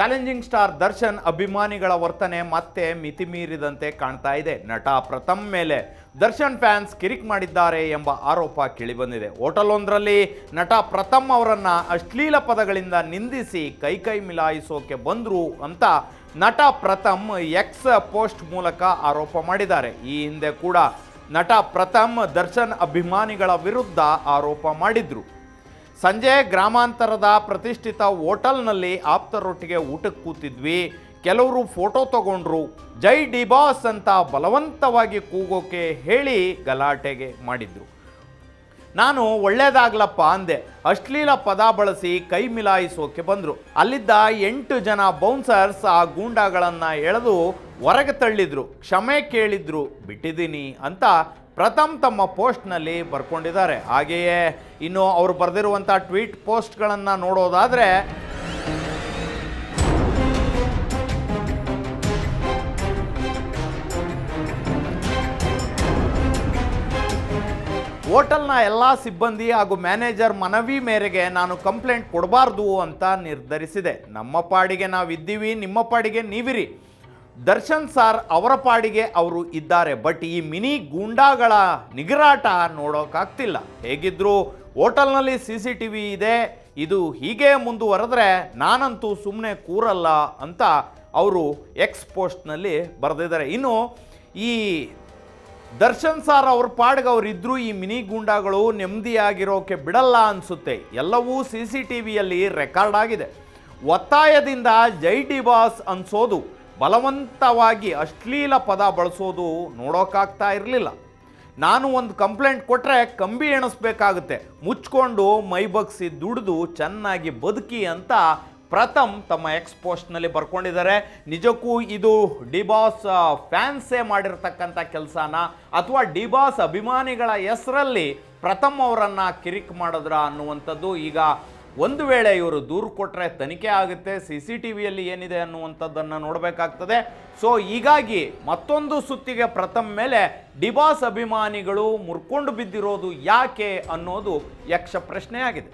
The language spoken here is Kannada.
ಚಾಲೆಂಜಿಂಗ್ ಸ್ಟಾರ್ ದರ್ಶನ್ ಅಭಿಮಾನಿಗಳ ವರ್ತನೆ ಮತ್ತೆ ಮಿತಿಮೀರಿದಂತೆ ಕಾಣ್ತಾ ಇದೆ. ನಟ ಪ್ರಥಮ್ ಮೇಲೆ ದರ್ಶನ್ ಫ್ಯಾನ್ಸ್ ಕಿರಿಕ್ ಮಾಡಿದ್ದಾರೆ ಎಂಬ ಆರೋಪ ಕೇಳಿಬಂದಿದೆ. ಹೋಟೆಲೊಂದರಲ್ಲಿ ನಟ ಪ್ರಥಮ್ ಅವರನ್ನ ಅಶ್ಲೀಲ ಪದಗಳಿಂದ ನಿಂದಿಸಿ ಕೈ ಕೈ ಮಿಲಾಯಿಸೋಕೆ ಬಂದ್ರು ಅಂತ ನಟ ಪ್ರಥಮ್ ಎಕ್ಸ್ ಪೋಸ್ಟ್ ಮೂಲಕ ಆರೋಪ ಮಾಡಿದ್ದಾರೆ. ಈ ಹಿಂದೆ ಕೂಡ ನಟ ಪ್ರಥಮ್ ದರ್ಶನ್ ಅಭಿಮಾನಿಗಳ ವಿರುದ್ಧ ಆರೋಪ ಮಾಡಿದ್ರು. ಸಂಜೆ ಗ್ರಾಮಾಂತರದ ಪ್ರತಿಷ್ಠಿತ ಹೋಟೆಲ್ನಲ್ಲಿ ಆಪ್ತರೊಟ್ಟಿಗೆ ಊಟಕ್ಕೆ ಕೂತಿದ್ವಿ. ಕೆಲವರು ಫೋಟೋ ತಗೊಂಡ್ರು. ಜೈ ಡಿ ಬಾಸ್ ಅಂತ ಬಲವಂತವಾಗಿ ಕೂಗೋಕೆ ಹೇಳಿ ಗಲಾಟೆಗೆ ಮಾಡಿದ್ರು. ನಾನು ಒಳ್ಳೇದಾಗ್ಲಪ್ಪ ಅಂದೆ. ಅಶ್ಲೀಲ ಪದ ಬಳಸಿ ಕೈ ಮಿಲಾಯಿಸೋಕೆ ಬಂದರು. ಅಲ್ಲಿದ್ದ ಎಂಟು ಜನ ಬೌನ್ಸರ್ಸ್ ಆ ಗೂಂಡಾಗಳನ್ನು ಎಳೆದು ಹೊರಗೆ ತಳ್ಳಿದ್ರು. ಕ್ಷಮೆ ಕೇಳಿದ್ರು, ಬಿಟ್ಟಿದ್ದೀನಿ ಅಂತ ಪ್ರಥಮ್ ತಮ್ಮ ಪೋಸ್ಟ್ನಲ್ಲಿ ಬರ್ಕೊಂಡಿದ್ದಾರೆ. ಹಾಗೆಯೇ ಇನ್ನು ಅವರು ಬರೆದಿರುವಂಥ ಟ್ವೀಟ್ ಪೋಸ್ಟ್ಗಳನ್ನು ನೋಡೋದಾದರೆ ಹೋಟೆಲ್ನ ಎಲ್ಲ ಸಿಬ್ಬಂದಿ ಹಾಗೂ ಮ್ಯಾನೇಜರ್ ಮನವಿ ಮೇರೆಗೆ ನಾನು ಕಂಪ್ಲೇಂಟ್ ಕೊಡಬಾರ್ದು ಅಂತ ನಿರ್ಧರಿಸಿದೆ. ನಮ್ಮ ಪಾಡಿಗೆ ನಾವಿದ್ದೀವಿ, ನಿಮ್ಮ ಪಾಡಿಗೆ ನೀವಿರಿ. ದರ್ಶನ್ ಸಾರ್ ಅವರ ಪಾಡಿಗೆ ಅವರು ಇದ್ದಾರೆ. ಬಟ್ ಈ ಮಿನಿ ಗೂಂಡಾಗಳ ನಿಗರಾಟ ನೋಡೋಕ್ಕಾಗ್ತಿಲ್ಲ ಹೇಗಿದ್ರು ಹೋಟೆಲ್ನಲ್ಲಿ ಸಿ ಸಿ ಟಿ ವಿ ಇದೆ. ಇದು ಹೀಗೆ ಮುಂದುವರೆದ್ರೆ ನಾನಂತೂ ಸುಮ್ಮನೆ ಕೂರಲ್ಲ ಅಂತ ಅವರು ಎಕ್ಸ್ ಪೋಸ್ಟ್ನಲ್ಲಿ ಬರೆದಿದ್ದಾರೆ. ಇನ್ನು ಈ ದರ್ಶನ್ ಸಾರ್ ಅವ್ರ ಪಾಡ್ಗೆ ಅವರಿದ್ರು ಈ ಮಿನಿ ಗೂಂಡಾಗಳು ನೆಮ್ಮದಿಯಾಗಿರೋಕೆ ಬಿಡಲ್ಲ ಅನಿಸುತ್ತೆ. ಎಲ್ಲವೂ ಸಿ ಸಿ ಟಿ ವಿಯಲ್ಲಿ ರೆಕಾರ್ಡ್ ಆಗಿದೆ. ಒತ್ತಾಯದಿಂದ ಜೈ ಡಿ ಬಾಸ್ ಅನ್ಸೋದು, ಬಲವಂತವಾಗಿ ಅಶ್ಲೀಲ ಪದ ಬಳಸೋದು ನೋಡೋಕ್ಕಾಗ್ತಾ ಇರಲಿಲ್ಲ. ನಾನು ಒಂದು ಕಂಪ್ಲೇಂಟ್ ಕೊಟ್ಟರೆ ಕಂಬಿ ಎಣಿಸ್ಬೇಕಾಗುತ್ತೆ. ಮುಚ್ಕೊಂಡು ಮೈ ಬಗ್ಸಿ ದುಡಿದು ಚೆನ್ನಾಗಿ ಬದುಕಿ ಅಂತ ಪ್ರಥಮ್ ತಮ್ಮ ಎಕ್ಸ್ ಪೋಸ್ಟ್ನಲ್ಲಿ ಬರ್ಕೊಂಡಿದ್ದಾರೆ. ನಿಜಕ್ಕೂ ಇದು ಡಿಬಾಸ್ ಫ್ಯಾನ್ಸೇ ಮಾಡಿರ್ತಕ್ಕಂಥ ಕೆಲಸನ? ಅಥವಾ ಡಿಬಾಸ್ ಅಭಿಮಾನಿಗಳ ಹೆಸರಲ್ಲಿ ಪ್ರಥಮ್ ಅವರನ್ನು ಕಿರಿಕ್ ಮಾಡಿದ್ರ ಅನ್ನುವಂಥದ್ದು ಈಗ ಒಂದು ವೇಳೆ ಇವರು ದೂರು ಕೊಟ್ಟರೆ ತನಿಖೆ ಆಗುತ್ತೆ. ಸಿ ಸಿ ಟಿ ವಿಯಲ್ಲಿ ಏನಿದೆ ಅನ್ನುವಂಥದ್ದನ್ನು ನೋಡಬೇಕಾಗ್ತದೆ. ಸೊ ಹೀಗಾಗಿ ಮತ್ತೊಂದು ಸುತ್ತಿಗೆ ಪ್ರಥಮ್ ಮೇಲೆ ಡಿಬಾಸ್ ಅಭಿಮಾನಿಗಳು ಮುರ್ಕೊಂಡು ಬಿದ್ದಿರೋದು ಯಾಕೆ ಅನ್ನೋದು ಯಕ್ಷ ಪ್ರಶ್ನೆಯಾಗಿದೆ.